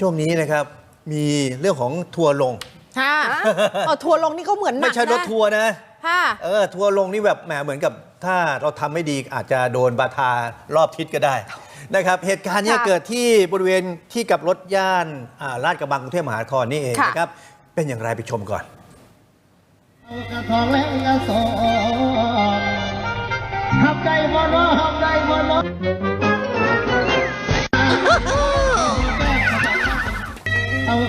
ช่วงนี้นะครับมีเรื่องของทัวร์ลง ค่ะเออทัวร์ลงนี่ก็เหมือนหนัไม่กใช่รถนะทัวร์นะ ค่ะ เออ ทัวร์ลงนี่แบบแหมเหมือนกับถ้าเราทำไม่ดีอาจจะโดนบาทารอบทิศก็ได้นะครับเหตุการณ์เนี้ค่ะเกิดที่บริเวณที่กลับรถย่านอ่าลาดกระบังกรุงเทพมหานครนี่เองค่ะ นะครับเป็นอย่างไรไปชมก่อน กระทองและยาสองหับใจบ่เนาะหั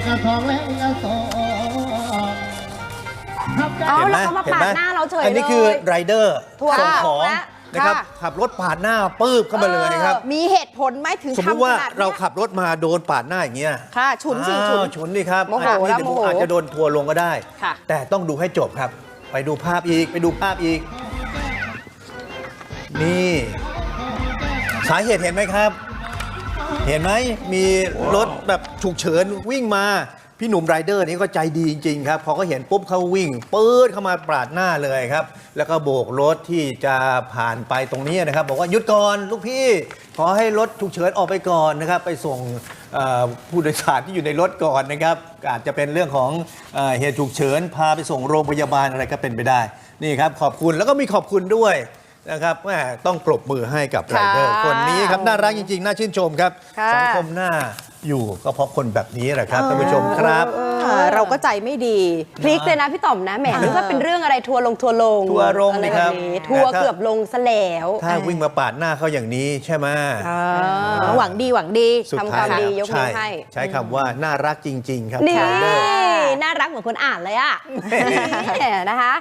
เอากระทองและยาสองหับใจเอาห็นไหมแล้วเขามาห็นไหปาดหน้าเราเฉยอันนี้คือเลยไรเดอร์ทัวร์ส่งของแล้วนะครับค่ะ ขับรถปาดหน้าปื้บเข้ามาเลยครับ ออมีเหตุผลไหมถึงสมมติทำว่าขนาดนี้ยเราขับรถมาโดนปาดหน้าอย่างเงี้ยค่ะฉุนสิอ้าวฉุนฉุนดิครับโมโหอาจจะแล้วโมโหอาจจะโดนทัวร์ลงก็ได้ ค่ะ แต่ต้องดูให้จบครับ ไปดูภาพอีก ไปดูภาพอีก นี่ สาเหตุเห็นไหมครับ เห็นไหมมีรถแบบฉุกเฉินวิ่งมา พี่หนุ่มไรเดอร์นี่ก็ใจดีจริง ๆ ครับพอเขาเห็นปุ๊บเขาวิ่งปื๊ดเข้ามาปาดหน้าเลยครับ แล้วก็โบกรถที่จะผ่านไปตรงนี้นะครับ บอกว่าหยุดก่อนลูกพี่ ขอให้รถฉุกเฉินออกไปก่อนนะครับ ไปส่งผู้โดยสารที่อยู่ในรถก่อนนะครับ อาจจะเป็นเรื่องของเอเหตุฉุกเฉินพาไปส่งโรงพยาบาลอะไรก็เป็นไปได้นี่ครับขอบคุณแล้วก็มีขอบคุณด้วย นะครับแหมต้องปรบมือให้กับไรเดอร์ค่ะคนนี้ครับน่ารักจริง ๆ น่าชื่นชมครับ ค่ะ สังคมหน้าอยู่ก็เพราะคนแบบนี้แหละครับท่านผู้ชมครับ เออเราก็ใจไม่ดี พลิกเลยนะพี่ต่อมนะแหมนึกว่าเป็นเรื่องอะไรทัวร์ลงทัวร์ลงทัวร์ลงอะไรนี่ครับแนี้ทัวร์แต่ถ้า เกือบลงซะแล้วถ้าวิ่งมาปาดหน้าเขาอย่างนี้ใช่ไหมเออหวังดีหวังดีสุดทำคท้ายวามดียกนิ้ใช่วให้ ใช้คำว่าน่ารักจริง ๆ ครับนี่ ไรเดอร์ น่ารักเหมือนคนอ่านเลยอะนี่นะคะ